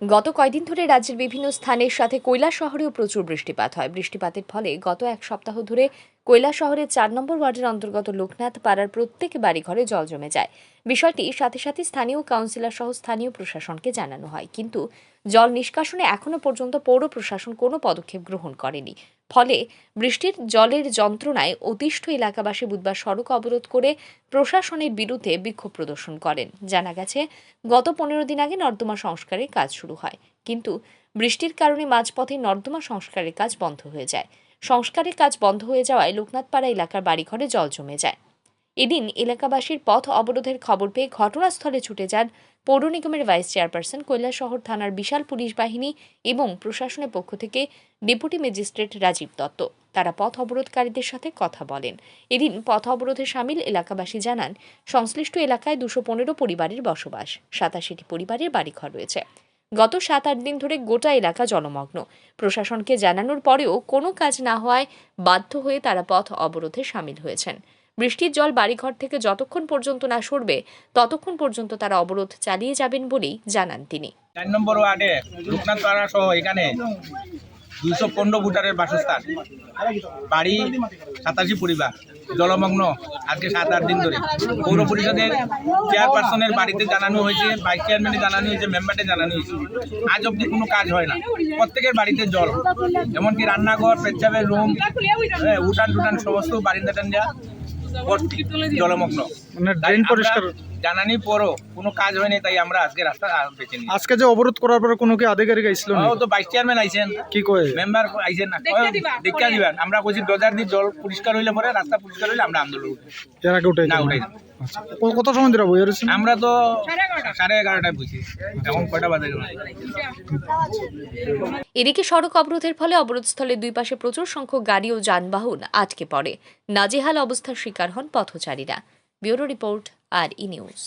গত কয়দিন ধরে রাজ্যের বিভিন্ন স্থানের সাথে কৈলাস শহরেও প্রচুর বৃষ্টিপাত হয়। বৃষ্টিপাতের ফলে গত এক সপ্তাহ ধরে কৈলাস শহরের চার নম্বর ওয়ার্ডের অন্তর্গত লোকনাথ পাড়ার প্রত্যেক বাড়িঘরে জল জমে যায়। বিষয়টি সাথে সাথে স্থানীয় কাউন্সিলর সহ স্থানীয় প্রশাসনকে জানানো হয়। কিন্তু জল নিষ্কাশনে এখনও পর্যন্ত পৌর প্রশাসন কোনো পদক্ষেপ গ্রহণ করেনি। ফলে বৃষ্টির জলের যন্ত্রণায় অতিষ্ঠ এলাকাবাসী বুধবার সড়ক অবরোধ করে প্রশাসনের বিরুদ্ধে বিক্ষোভ প্রদর্শন করেন। জানা গেছে, গত পনেরো দিন আগে নর্দমা সংস্কারের কাজ শুরু হয়। কিন্তু বৃষ্টির কারণে মাঝপথে নর্দমা সংস্কারের কাজ বন্ধ হয়ে যায়। সংস্কারের কাজ বন্ধ হয়ে যাওয়ায় লোকনাথপাড়া এলাকার বাড়িঘরে জল জমে যায়। এদিন এলাকাবাসীর পথ অবরোধের খবর পেয়ে ঘটনাস্থলে ছুটে যান পৌর নিগমের ভাইস চেয়ারপারসন কৈলাসহর থানার বিশাল পুলিশ বাহিনী এবং প্রশাসনের পক্ষ থেকে ডেপুটি ম্যাজিস্ট্রেট রাজীব দত্ত। তারা পথ অবরোধকারীদের সাথে কথা বলেন। এদিন পথ অবরোধে সামিল এলাকাবাসী জানান, সংশ্লিষ্ট এলাকায় দুশো পনেরো পরিবারের বসবাস, সাতাশিটি পরিবারের বাড়িঘর রয়েছে। গত সাত আট দিন ধরে গোটা এলাকা জলমগ্ন। প্রশাসনকে জানানোর পরেও কোনো কাজ না হওয়ায় বাধ্য হয়ে তারা পথ অবরোধে সামিল হয়েছেন। বৃষ্টির জল বাড়িঘর থেকে যতক্ষণ পর্যন্ত না সরবে, ততক্ষণ পর্যন্ত তারা অবরোধ চালিয়ে যাবেন বলেই জানান তিনি। চার নম্বর ওয়ার্ডে পাড়া সহ এখানে দুইশো পনেরো ভোটারের বাসস্থান। বাড়ি সাতাশি পরিবার জলমগ্ন আজকে সাত আট দিন ধরে। পৌর পরিষদের চেয়ারপারসনের বাড়িতে জানানো হয়েছে ভাইস চেয়ারম্যানে জানানো হয়েছে মেম্বারে জানানো হয়েছে। আজ অবধি কোনো কাজ হয় না। প্রত্যেকের বাড়িতে জল এমনকি রান্নাঘর পেচ্ছাপের রুম হ্যাঁ উঠান টুটান সমস্ত বারিন্দা ভর্তি, জলমগ্ন। মানে ড্রেন আমরা পরিষ্কার। জানানি পরও কোনো কাজ হয়নি তাই আমরা আজকে রাস্তা বেঁচে নিই আজকে যে অবরোধ করার পরে কোনো কি আধিকারিক আইছিল না ও তো ভাইস চেয়ারম্যান আইছেন। কি কয়? মেম্বার আইছেন না। দেখা দিবেন। আমরা কইছি ডজার দি জল পরিষ্কার হইলে পরে রাস্তা পরিষ্কার হইলে আমরা আন্দোলন। এর আগে উঠাই না উঠাই কত সময় ধরে বই আমরা তো সাড়ে এগারোটায় বুঝি এখন কয়টা বাজে? এদিকে সড়ক অবরোধের ফলে অবরোধস্থলে দুই পাশে প্রচুর সংখ্যক গাড়ি ও যানবাহন আটকে পড়ে। নাজেহাল অবস্থার শিকার হন পথচারীরা। Bureau report R E news.